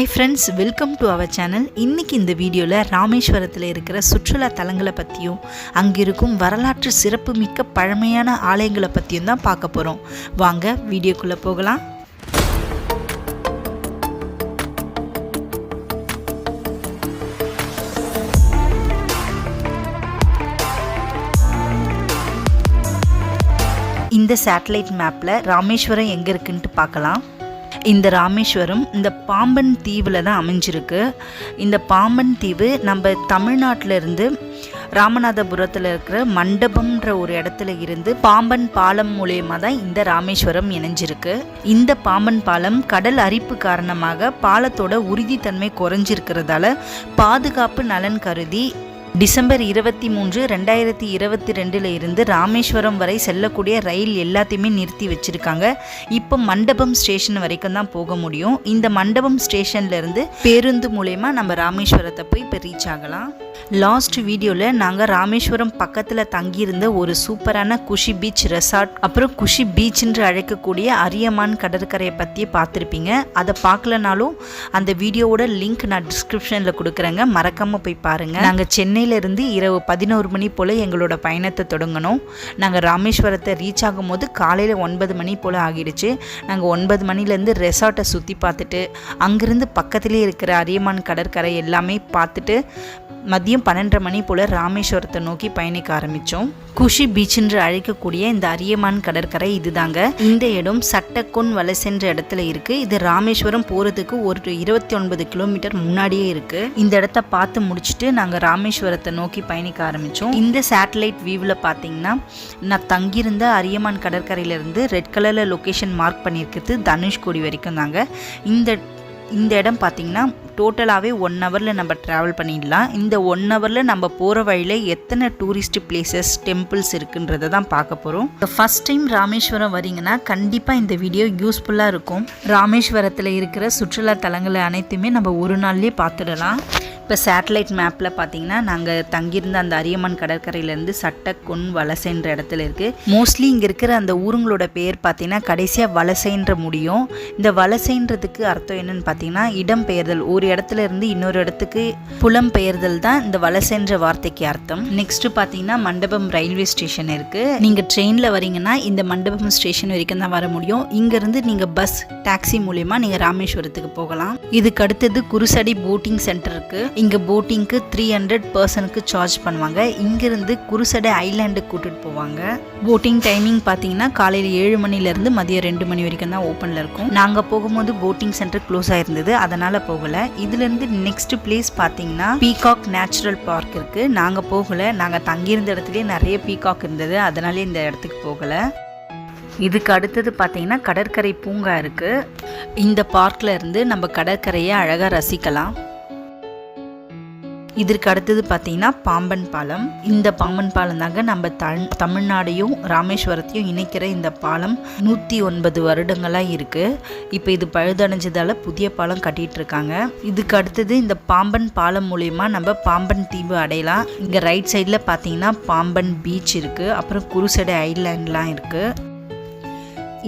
Hi friends welcome to our channel இன்றைக்கி இந்த வீடியோவில் ராமேஸ்வரத்தில் இருக்கிற சுற்றுலா தலங்களை பற்றியும் அங்கே இருக்கும் வரலாற்று சிறப்புமிக்க பழமையான ஆலயங்களை பற்றியும் தான் பார்க்க போகிறோம் வாங்க வீடியோக்குள்ளே போகலாம். இந்த சேட்டலைட் மேப்பில் ராமேஸ்வரம் எங்கே இருக்குன்ட்டு பார்க்கலாம். இந்த ராமேஸ்வரம் இந்த பாம்பன் தீவில் தான் அமைஞ்சிருக்கு. இந்த பாம்பன் தீவு நம்ம தமிழ்நாட்டில் இருந்து ராமநாதபுரத்தில் இருக்கிற மண்டபம்ன்ற ஒரு இடத்துல இருந்து பாம்பன் பாலம் மூலயமா தான் இந்த ராமேஸ்வரம் இணைஞ்சிருக்கு. இந்த பாம்பன் பாலம் கடல் அரிப்பு காரணமாக பாலத்தோட உறுதித்தன்மை குறைஞ்சிருக்கிறதால பாதுகாப்பு நலன் கருதி டிசம்பர் இருபத்தி மூன்று ரெண்டாயிரத்தி இருபத்தி ரெண்டில் இருந்து ராமேஸ்வரம் வரை செல்லக்கூடிய ரயில் எல்லாத்தையுமே நிறுத்தி வச்சுருக்காங்க. இப்போ மண்டபம் ஸ்டேஷன் வரைக்கும் தான் போக முடியும். இந்த மண்டபம் ஸ்டேஷன்ல இருந்து பேருந்து மூலயமா நம்ம ராமேஸ்வரத்தை போய் இப்போ ரீச் ஆகலாம். லாஸ்ட் வீடியோவில் நாங்கள் ராமேஸ்வரம் பக்கத்தில் தங்கியிருந்த ஒரு சூப்பரான குஷி பீச் ரெசார்ட் அப்புறம் குஷி பீச் என்று அழைக்கக்கூடிய அரியமான் கடற்கரையை பற்றி பார்த்துருப்பீங்க. அதை பார்க்கலனாலும் அந்த வீடியோவோட லிங்க் நான் டிஸ்கிரிப்ஷனில் கொடுக்குறேங்க. மறக்காமல் போய் பாருங்கள் நாங்கள் சென்னையிலேருந்து இரவு பதினோரு மணி போல் எங்களோட பயணத்தை தொடங்கினோம் நாங்கள் ராமேஸ்வரத்தை ரீச் ஆகும்போது காலையில் ஒன்பது மணி போல் ஆகிடுச்சு. நாங்கள் ஒன்பது மணிலேருந்து ரெசார்ட்டை சுற்றி பார்த்துட்டு அங்கேருந்து பக்கத்துலேயே இருக்கிற அரியமான் கடற்கரை எல்லாமே பார்த்துட்டு மதியம் பன்னெண்டரை மணி போல் ராமேஸ்வரத்தை நோக்கி பயணிக்க ஆரம்பித்தோம் குஷி பீச் என்று அழைக்கக்கூடிய இந்த அரியமான் கடற்கரை இதுதாங்க. இந்த இடம் சட்டக்கொன் வலசென்ற இடத்துல இருக்கு. இது ராமேஸ்வரம் போகிறதுக்கு ஒரு இருபத்தி ஒன்பது கிலோமீட்டர் முன்னாடியே இருக்கு. இந்த இடத்த பார்த்து முடிச்சுட்டு நாங்கள் ராமேஸ்வரம் ராமேஸ்வரத்தை நோக்கி பயணிக்க ஆரம்பித்தோம் இந்த சேட்டலைட் வியூவில் பார்த்தீங்கன்னா நான் தங்கியிருந்த அரியமான் கடற்கரையிலேருந்து ரெட் கலரில் லொக்கேஷன் மார்க் பண்ணியிருக்கிறது தனுஷ்கோடி வரைக்கும் தாங்க. இந்த இந்த இடம் பார்த்தீங்கன்னா டோட்டலாகவே ஒன் ஹவரில் நம்ம ட்ராவல் பண்ணிடலாம். இந்த ஒன் ஹவரில் நம்ம போகிற வழியில் எத்தனை டூரிஸ்ட் பிளேசஸ் டெம்பிள்ஸ் இருக்குன்றதை தான் பார்க்க போகிறோம் ஃபஸ்ட் டைம் ராமேஸ்வரம் வரீங்கன்னா கண்டிப்பாக இந்த வீடியோ யூஸ்ஃபுல்லாக இருக்கும். ராமேஸ்வரத்தில் இருக்கிற சுற்றுலா தலங்கள் அனைத்துமே நம்ம ஒரு நாள்லேயே பார்த்துடலாம். இப்போ சேட்டலைட் மேப்பில் பார்த்தீங்கன்னா நாங்கள் தங்கியிருந்த அந்த அரியம்மன் கடற்கரையிலேருந்து சட்டக்கொன் வலசைன்ற இடத்துல இருக்குது மோஸ்ட்லி இங்கே இருக்கிற அந்த ஊருங்களோட பேர் பார்த்தீங்கன்னா கடைசியாக வலசைன்ற முடியும். இந்த வலசைன்றதுக்கு அர்த்தம் என்னன்னு பார்த்தீங்கன்னா இடம் பெயர்தல். ஒரு இடத்துல இருந்து இன்னொரு இடத்துக்கு புலம் பெயர்தல் தான் இந்த வலசைன்ற வார்த்தைக்கு அர்த்தம். நெக்ஸ்ட் பார்த்தீங்கன்னா மண்டபம் ரயில்வே ஸ்டேஷன் இருக்குது நீங்கள் ட்ரெயினில் வரீங்கன்னா இந்த மண்டபம் ஸ்டேஷன் வரைக்கும் தான் வர முடியும். இங்கேருந்து நீங்கள் பஸ் டாக்ஸி மூலயமா நீங்கள் ராமேஸ்வரத்துக்கு போகலாம். இதுக்கு அடுத்தது குருசடி போட்டிங் சென்டர் இருக்குது இங்கே போட்டிங்க்கு த்ரீ ஹண்ட்ரட் பர்சனுக்கு சார்ஜ் பண்ணுவாங்க. இங்கேருந்து குருசடை ஐலாண்டுக்கு கூட்டிகிட்டு போவாங்க. போட்டிங் டைமிங் பார்த்தீங்கன்னா காலையில் ஏழு மணிலேருந்து மதியம் ரெண்டு மணி வரைக்கும் தான் ஓப்பனில் இருக்கும். நாங்கள் போகும்போது போட்டிங் சென்டர் க்ளோஸ் ஆயிருந்தது. அதனால் போகலை. இதுலேருந்து நெக்ஸ்ட் பிளேஸ் பார்த்தீங்கன்னா பீகாக் நேச்சுரல் பார்க் இருக்குது நாங்கள் போகலை. நாங்கள் தங்கியிருந்த இடத்துலேயே நிறைய பீகாக் இருந்தது. அதனாலே இந்த இடத்துக்கு போகலை. இதுக்கு அடுத்தது பார்த்தீங்கன்னா கடற்கரை பூங்கா இருக்குது இந்த பார்க்கில் இருந்து நம்ம கடற்கரையை அழகாக ரசிக்கலாம். இதற்கு அடுத்தது பார்த்தீங்கன்னா பாம்பன் பாலம். இந்த பாம்பன் பாலம் தாங்க நம்ம தமிழ் தமிழ்நாடையும் ராமேஸ்வரத்தையும் இணைக்கிற இந்த பாலம் நூற்றி ஒன்பது வருடங்களாக இருக்குது இப்போ இது பழுதடைஞ்சதால் புதிய பாலம் கட்டிகிட்டு இருக்காங்க இதுக்கு அடுத்தது இந்த பாம்பன் பாலம் மூலயமா நம்ம பாம்பன் தீவு அடையலாம். இங்கே ரைட் சைடில் பார்த்தீங்கன்னா பாம்பன் பீச் இருக்குது அப்புறம் குருசடை ஐலாண்ட்லாம் இருக்குது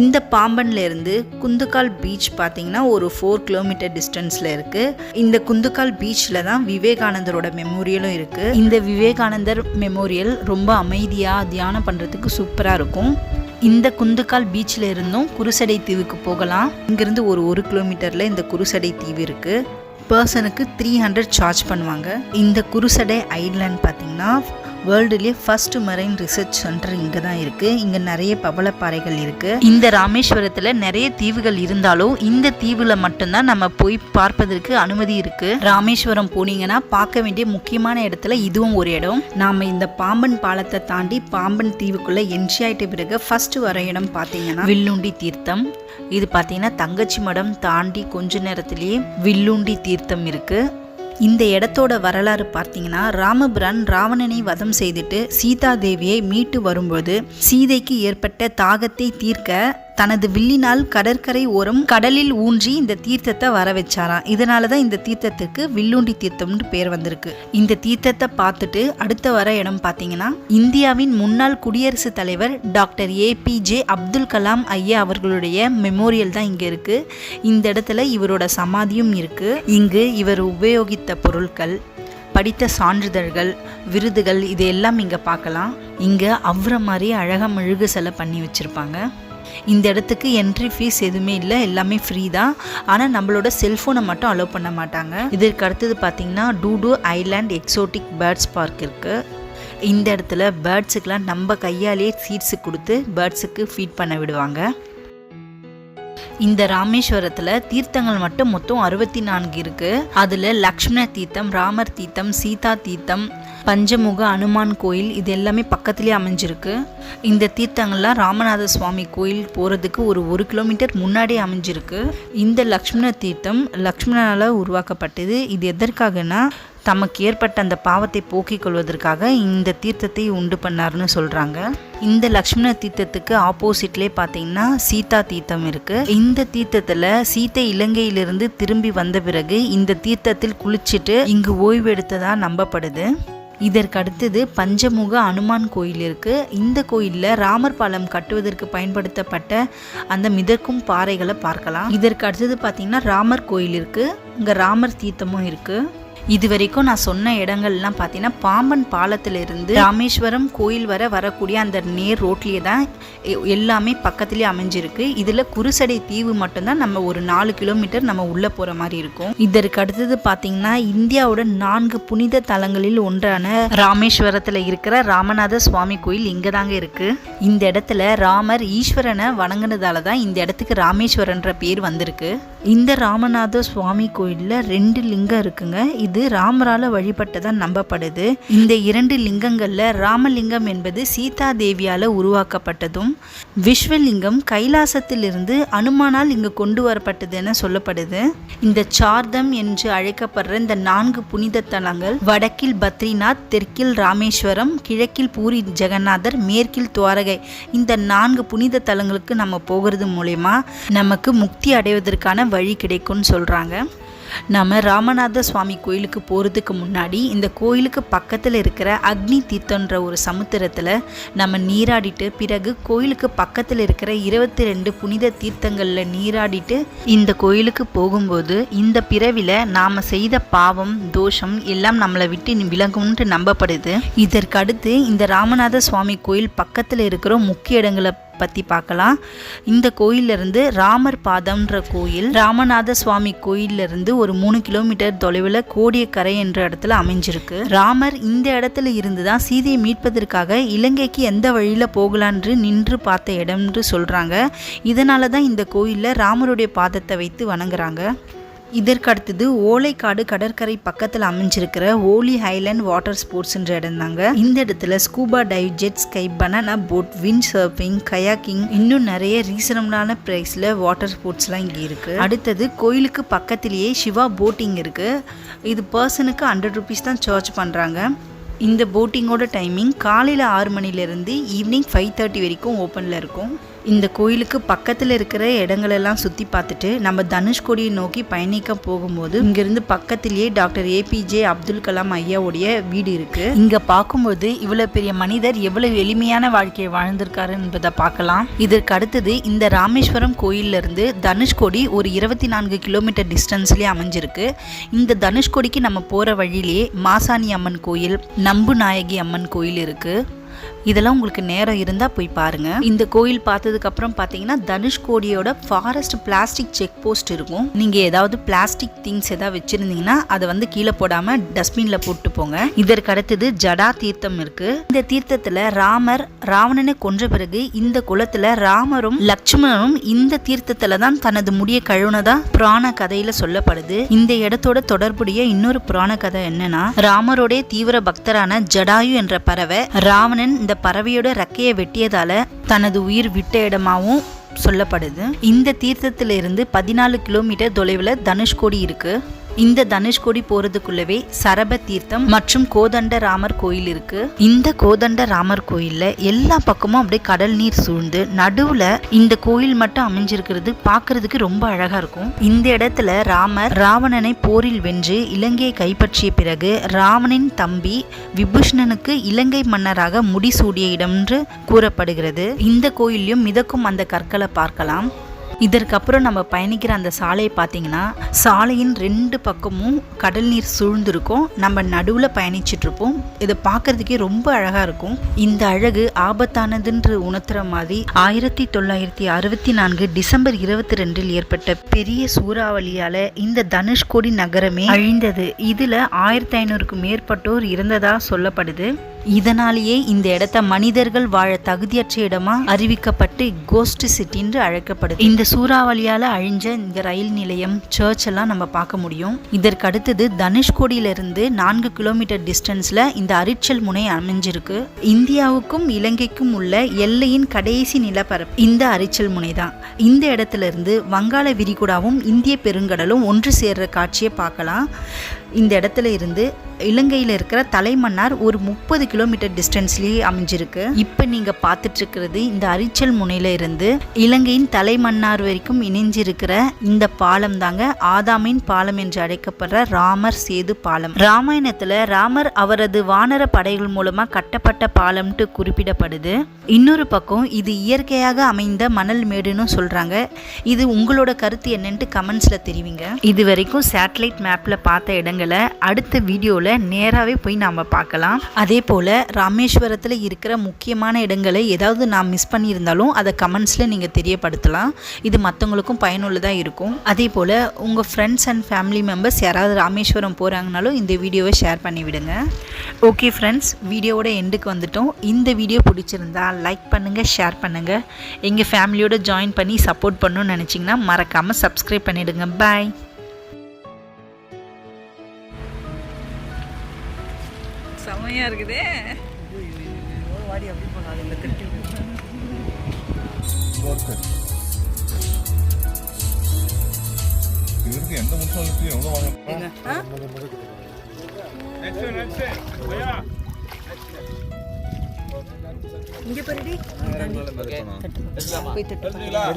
இந்த பாம்பன்லேருந்து குந்துக்கால் பீச் பார்த்தீங்கன்னா ஒரு ஃபோர் கிலோமீட்டர் டிஸ்டன்ஸில் இருக்குது இந்த குந்துக்கால் பீச்சில் தான் விவேகானந்தரோட மெமோரியலும் இருக்குது இந்த விவேகானந்தர் மெமோரியல் ரொம்ப அமைதியாக தியானம் பண்ணுறதுக்கு சூப்பராக இருக்கும். இந்த குந்துக்கால் பீச்சில் இருந்தும் குருசடை தீவுக்கு போகலாம். இங்கேருந்து ஒரு ஒரு கிலோமீட்டரில் இந்த குருசடை தீவு இருக்குது பர்சனுக்கு த்ரீ ஹண்ட்ரட் சார்ஜ் பண்ணுவாங்க. இந்த குருசடை ஐட்லேண்ட் பார்த்தீங்கன்னா வேர்ல்டுலேயே ஃபர்ஸ்ட் மரைன் ரிசர்ச் சென்டர் இங்கே தான் இருக்குது இங்கே நிறைய பவளப்பாறைகள் இருக்குது இந்த ராமேஸ்வரத்தில் நிறைய தீவுகள் இருந்தாலும் இந்த தீவில் மட்டும்தான் நம்ம போய் பார்ப்பதற்கு அனுமதி இருக்குது ராமேஸ்வரம் போனீங்கன்னா பார்க்க வேண்டிய முக்கியமான இடத்துல இதுவும் ஒரு இடம். நாம் இந்த பாம்பன் பாலத்தை தாண்டி பாம்பன் தீவுக்குள்ளே என்ட்ரி ஆகிட்ட பிறகு ஃபர்ஸ்ட் வர இடம் பார்த்தீங்கன்னா வில்லுண்டி தீர்த்தம். இது பார்த்தீங்கன்னா தங்கச்சி மடம் தாண்டி கொஞ்ச நேரத்திலேயே வில்லுண்டி தீர்த்தம் இருக்குது இந்த இடத்தோட வரலாறு பார்த்தீங்கன்னா ராமபிரான் ராவணனை வதம் செய்துட்டு சீதா தேவியை மீட்டு வரும்போது சீதைக்கு ஏற்பட்ட தாகத்தை தீர்க்க தனது வில்லினால் கடற்கரை ஓரம் கடலில் ஊன்றி இந்த தீர்த்தத்தை வர வச்சாராம் இதனால தான் இந்த தீர்த்தத்துக்கு வில்லுண்டி தீர்த்தம்னு பேர் வந்திருக்கு. இந்த தீர்த்தத்தை பார்த்துட்டு அடுத்த வர இடம் பார்த்தீங்கன்னா இந்தியாவின் முன்னாள் குடியரசுத் தலைவர் டாக்டர் ஏபிஜே அப்துல் கலாம் ஐயா அவர்களுடைய மெமோரியல் தான் இங்கே இருக்கு. இந்த இடத்துல இவரோட சமாதியும் இருக்கு. இங்கு இவர் உபயோகித்த பொருட்கள் படித்த சான்றிதழ்கள் விருதுகள் இது எல்லாம் இங்கே பார்க்கலாம். இங்கே அவ்வளோ மாதிரி அழகாக மெழுகு சிலை பண்ணி வச்சுருப்பாங்க. இந்த இடத்துக்கு என்ட்ரி ஃபீஸ் எதுவுமே இல்லை எல்லாமே ஃப்ரீ தான். ஆனால் நம்மளோட செல்ஃபோனை மட்டும் அலோவ் பண்ண மாட்டாங்க. இதற்கு அடுத்தது பார்த்தீங்கன்னா dude island exotic birds park இருக்குது இந்த இடத்துல பேர்ட்ஸுக்கெலாம் நம்ம கையாலேயே சீட்ஸு கொடுத்து பேர்ட்ஸுக்கு ஃபீட் பண்ண விடுவாங்க. இந்த ராமேஸ்வரத்தில் தீர்த்தங்கள் மட்டும் மொத்தம் அறுபத்தி நான்கு இருக்குது அதில் லக்ஷ்மண தீர்த்தம் ராமர் தீர்த்தம் சீதா தீர்த்தம் பஞ்சமுக அனுமான் கோயில் இது எல்லாமே பக்கத்துலேயே அமைஞ்சிருக்கு. இந்த தீர்த்தங்கள்லாம் ராமநாத சுவாமி கோயில் போகிறதுக்கு ஒரு ஒரு கிலோமீட்டர் முன்னாடியே அமைஞ்சிருக்கு. இந்த லக்ஷ்மண தீர்த்தம் லக்ஷ்மணனால் உருவாக்கப்பட்டது. இது எதற்காகனா தமக்கு ஏற்பட்ட அந்த பாவத்தை போக்கிக் கொள்வதற்காக இந்த தீர்த்தத்தை உண்டு பண்ணாருன்னு சொல்கிறாங்க இந்த லக்ஷ்மண தீர்த்தத்துக்கு ஆப்போசிட்லேயே பார்த்தீங்கன்னா சீதா தீர்த்தம் இருக்குது இந்த தீர்த்தத்தில் சீத்தை இலங்கையிலிருந்து திரும்பி வந்த பிறகு இந்த தீர்த்தத்தில் குளிச்சுட்டு இங்கு ஓய்வெடுத்ததாக நம்பப்படுது. இதற்கு அடுத்தது பஞ்சமுக அனுமான் கோயில் இருக்குது இந்த கோயிலில் ராமர் பாலம் கட்டுவதற்கு பயன்படுத்தப்பட்ட அந்த மிதக்கும் பாறைகளை பார்க்கலாம். இதற்கு அடுத்தது பார்த்தீங்கன்னா ராமர் கோயில் இருக்கு. இங்கே ராமர் தீர்த்தமும் இருக்கு. இது வரைக்கும் நான் சொன்ன இடங்கள்லாம் பார்த்தீங்கன்னா பாம்பன் பாலத்திலிருந்து ராமேஸ்வரம் கோயில் வர வரக்கூடிய அந்த நேர் ரோட்லேயே தான் எ- எல்லாமே பக்கத்துலேயே அமைஞ்சிருக்கு. இதில் குருசடை தீவு மட்டும்தான் நம்ம ஒரு நாலு கிலோமீட்டர் நம்ம உள்ளே போகிற மாதிரி இருக்கும். இதற்கு அடுத்தது பார்த்தீங்கன்னா இந்தியாவோட நான்கு புனித தலங்களில் ஒன்றான ராமேஸ்வரத்தில் இருக்கிற ராமநாத சுவாமி கோயில் இங்கே தாங்க இருக்குது இந்த இடத்துல ராமர் ஈஸ்வரனை வணங்குனதால தான் இந்த இடத்துக்கு ராமேஸ்வரன்ற பேர் வந்திருக்கு. இந்த ராமநாத சுவாமி கோயிலில் ரெண்டு லிங்கம் இருக்குங்க. இது ராமரால வழிபட்டதா நம்பப்படுது. இந்த இரண்டு லிங்கங்கள்ல ராமலிங்கம் என்பது சீதா தேவியால உருவாக்கப்பட்டதும் விஸ்வலிங்கம் கைலாசத்திலிருந்து அனுமானால் இங்கு கொண்டு வரப்பட்டது என சொல்லப்படுது. இந்த சார்தம் என்று அழைக்கப்படுற இந்த நான்கு புனித தலங்கள் வடக்கில் பத்ரிநாத் தெற்கில் ராமேஸ்வரம் கிழக்கில் பூரி ஜெகநாதர் மேற்கில் துவாரகை இந்த நான்கு புனித தலங்களுக்கு நம்ம போகிறது மூலயமா நமக்கு முக்தி அடைவதற்கான வழி கிடைக்கும்னு சொல்கிறாங்க நம்ம ராமநாத சுவாமி கோயிலுக்கு போகிறதுக்கு முன்னாடி இந்த கோயிலுக்கு பக்கத்தில் இருக்கிற அக்னி தீர்த்தன்ற ஒரு சமுத்திரத்தில் நம்ம நீராடிட்டு பிறகு கோயிலுக்கு பக்கத்தில் இருக்கிற இருபத்தி ரெண்டு புனித தீர்த்தங்களில் நீராடிட்டு இந்த கோயிலுக்கு போகும்போது இந்த பிறவில நாம் செய்த பாவம் தோஷம் எல்லாம் நம்மளை விட்டு விலகும்ன்ட்டு நம்பப்படுது. இதற்கு அடுத்து இந்த ராமநாத சுவாமி கோயில் பக்கத்தில் இருக்கிற முக்கிய இடங்களை பற்றி பார்க்கலாம். இந்த கோயிலிருந்து ராமர் பாதம்ன்ற கோயில் ராமநாத சுவாமி கோயிலிருந்து ஒரு மூணு கிலோமீட்டர் தொலைவில் கோடியக்கரை என்ற இடத்துல அமைஞ்சிருக்கு. ராமர் இந்த இடத்துல இருந்து தான் சீதையை மீட்பதற்காக இலங்கைக்கு எந்த வழியில் போகலான்று நின்று பார்த்த இடம்னு சொல்கிறாங்க இதனால தான் இந்த கோயிலில் ராமருடைய பாதத்தை வைத்து வணங்குறாங்க. இதற்கு அடுத்தது ஓலைக்காடு கடற்கரை பக்கத்தில் அமைஞ்சிருக்கிற ஓலி ஹைலேண்ட் வாட்டர் ஸ்போர்ட்ஸ்ன்ற இடம் தாங்க. இந்த இடத்துல scuba dive jet ski banana boat win surfing kayaking இன்னும் நிறைய ரீசனபிளான ப்ரைஸில் வாட்டர் ஸ்போர்ட்ஸ்லாம் இங்கே இருக்குது அடுத்தது கோயிலுக்கு பக்கத்திலேயே சிவா போட்டிங் இருக்குது இது பர்சனுக்கு ஹண்ட்ரட் ருபீஸ் தான் சார்ஜ் பண்ணுறாங்க இந்த போட்டிங்கோட டைமிங் காலையில் ஆறு மணிலேருந்து ஈவினிங் ஃபைவ் தேர்ட்டி வரைக்கும் ஓப்பனில் இருக்கும். இந்த கோயிலுக்கு பக்கத்தில் இருக்கிற இடங்களெல்லாம் சுற்றி பார்த்துட்டு நம்ம தனுஷ்கோடியை நோக்கி பயணிக்க போகும்போது இங்கேருந்து பக்கத்திலேயே டாக்டர் ஏபிஜே அப்துல் கலாம் ஐயாவுடைய வீடு இருக்குது இங்கே பார்க்கும்போது இவ்வளோ பெரிய மனிதர் எவ்வளவு எளிமையான வாழ்க்கையை வாழ்ந்திருக்காரு என்பதை பார்க்கலாம். இதற்கு அடுத்தது இந்த ராமேஸ்வரம் கோயில்ல இருந்து தனுஷ்கோடி ஒரு இருபத்தி நான்கு கிலோமீட்டர் டிஸ்டன்ஸ்லேயே அமைஞ்சிருக்கு. இந்த தனுஷ்கோடிக்கு நம்ம போகிற வழியிலே மாசாணி அம்மன் கோயில் நம்பு நாயகி அம்மன் கோயில் இருக்குது இதெல்லாம் உங்களுக்கு நேரம் இருந்தால் போய் பாருங்கள் இந்த கோயில் பார்த்ததுக்கு அப்புறம் பார்த்தீங்கன்னா தனுஷ்கோடியோட ஃபாரஸ்ட் பிளாஸ்டிக் செக் போஸ்ட் இருக்கும். நீங்கள் ஏதாவது பிளாஸ்டிக் திங்ஸ் ஏதாவது வச்சுருந்தீங்கன்னா அதை வந்து கீழே போடாமல் டஸ்ட்பினில் போட்டு போங்க. இதற்கு அடுத்தது ஜடா தீர்த்தம் இருக்குது இந்த தீர்த்தத்தில் ராமர் ராவணனை கொன்ற பிறகு இந்த குளத்தில் ராமரும் லட்சுமணனும் இந்த தீர்த்தத்தில் தான் தனது முடிய கழுவுனதா புராண கதையில் சொல்லப்படுது. இந்த இடத்தோட தொடர்புடைய இன்னொரு புராண கதை என்னன்னா ராமருடைய தீவிர பக்தரான ஜடாயு என்ற பறவை ராவணன் இந்த பறவையோட ரெக்கையை வெட்டியதால தனது உயிர் விட்ட இடமாவும் சொல்லப்படுது. இந்த தீர்த்தத்திலிருந்து பதினாலு கிலோமீட்டர் தொலைவில் தனுஷ்கோடி இருக்குது இந்த தனுஷ்கோடி போறதுக்குள்ளவே சரப தீர்த்தம் மற்றும் கோதண்ட ராமர் கோயில் இருக்கு. இந்த கோதண்ட ராமர் கோயில்ல எல்லா பக்கமும் அப்படியே கடல் நீர் சூழ்ந்து நடுவுல இந்த கோயில் மட்டும் அமைஞ்சிருக்கிறது பாக்குறதுக்கு ரொம்ப அழகா இருக்கும். இந்த இடத்துல ராமர் ராவணனை போரில் வென்று இலங்கையை கைப்பற்றிய பிறகு ராவணின் தம்பி விபூஷணனுக்கு இலங்கை மன்னராக முடிசூடிய இடம் என்று கூறப்படுகிறது. இந்த கோயிலையும் மிதக்கும் அந்த கற்களை பார்க்கலாம். இதற்கப்புறம் நம்ம பயணிக்கிற அந்த சாலையை பார்த்தீங்கன்னா சாலையின் ரெண்டு பக்கமும் கடல் நீர் சூழ்ந்திருக்கும். நம்ம நடுவில் பயணிச்சிட்ருப்போம் இதை பார்க்கறதுக்கே ரொம்ப அழகாக இருக்கும். இந்த அழகு ஆபத்தானதுன்று உணர்த்துற மாதிரி ஆயிரத்தி தொள்ளாயிரத்தி அறுபத்தி நான்கு டிசம்பர் இருபத்தி ரெண்டில் ஏற்பட்ட பெரிய சூறாவளியால் இந்த தனுஷ்கோடி நகரமே அழிந்தது. இதில் ஆயிரத்தி ஐநூறுக்கும் மேற்பட்டோர் இருந்ததாக சொல்லப்படுது. இதனாலேயே இந்த இடத்த மனிதர்கள் வாழ தகுதியற்ற இடமா அறிவிக்கப்பட்டு கோஸ்ட் சிட்டின்னு அழைக்கப்படுது. இந்த சூறாவளியால அழிஞ்ச இந்த ரயில் நிலையம் சர்ச் எல்லாம் நம்ம பார்க்க முடியும். இதற்கு அடுத்தது தனுஷ்கோடியிலிருந்து நான்கு கிலோமீட்டர் டிஸ்டன்ஸ்ல இந்த அரிச்சல் முனை அமைஞ்சிருக்கு. இந்தியாவுக்கும் இலங்கைக்கும் உள்ள எல்லையின் கடைசி நிலப்பரப்பு இந்த அரிச்சல் முனை தான். இந்த இடத்துல இருந்து வங்காள விரிகுடாவும் இந்திய பெருங்கடலும் ஒன்று சேர்ற காட்சியை பார்க்கலாம். இந்த இடத்துல இருந்து இலங்கையில் இருக்கிற தலைமன்னார் ஒரு முப்பது கிலோமீட்டர் டிஸ்டன்ஸ்லேயே அமைஞ்சிருக்கு. இப்போ நீங்கள் பார்த்துட்டு இருக்கிறது இந்த அரிச்சல் முனையில இருந்து இலங்கையின் தலைமன்னார் வரைக்கும் இணைஞ்சிருக்கிற இந்த பாலம் தாங்க ஆதாமின் பாலம் என்று அழைக்கப்படுற ராமர் சேது பாலம். ராமாயணத்தில் ராமர் அவரது வானர படைகள் மூலமாக கட்டப்பட்ட பாலம்ட்டு குறிப்பிடப்படுது. இன்னொரு பக்கம் இது இயற்கையாக அமைந்த மணல் மேடுன்னு சொல்கிறாங்க இது உங்களோட கருத்து என்னன்ட்டு கமெண்ட்ஸில் தெரிவிங்க. இது வரைக்கும் சேட்டலைட் மேப்பில் பார்த்த இடங்களை அடுத்த வீடியோவில் நேராகவே போய் நாம் பார்க்கலாம். அதே போல் போல் ராமேஸ்வரத்தில் இருக்கிற முக்கியமான இடங்களை ஏதாவது நான் மிஸ் பண்ணியிருந்தாலும் அதை கமெண்ட்ஸில் நீங்கள் தெரியப்படுத்தலாம். இது மற்றவங்களுக்கும் பயனுள்ளதாக இருக்கும். அதே போல் உங்கள் ஃப்ரெண்ட்ஸ் அண்ட் ஃபேமிலி மெம்பர்ஸ் யாராவது ராமேஸ்வரம் போகிறாங்கனாலும் இந்த வீடியோவை ஷேர் பண்ணிவிடுங்க ஓகே ஃப்ரெண்ட்ஸ் வீடியோவோட எண்டுக்கு வந்துட்டோம். இந்த வீடியோ பிடிச்சிருந்தா லைக் பண்ணுங்கள் ஷேர் பண்ணுங்கள் எங்கள் ஃபேமிலியோட ஜாயின் பண்ணி சப்போர்ட் பண்ணணும்னு நினச்சிங்கன்னா மறக்காமல் சப்ஸ்கிரைப் பண்ணிவிடுங்க பாய் செமையா இருக்குதே. இவருக்கு எந்த முன்சாலிட்டி எவ்வளோ வாங்க இங்க பாருடி. போலாம்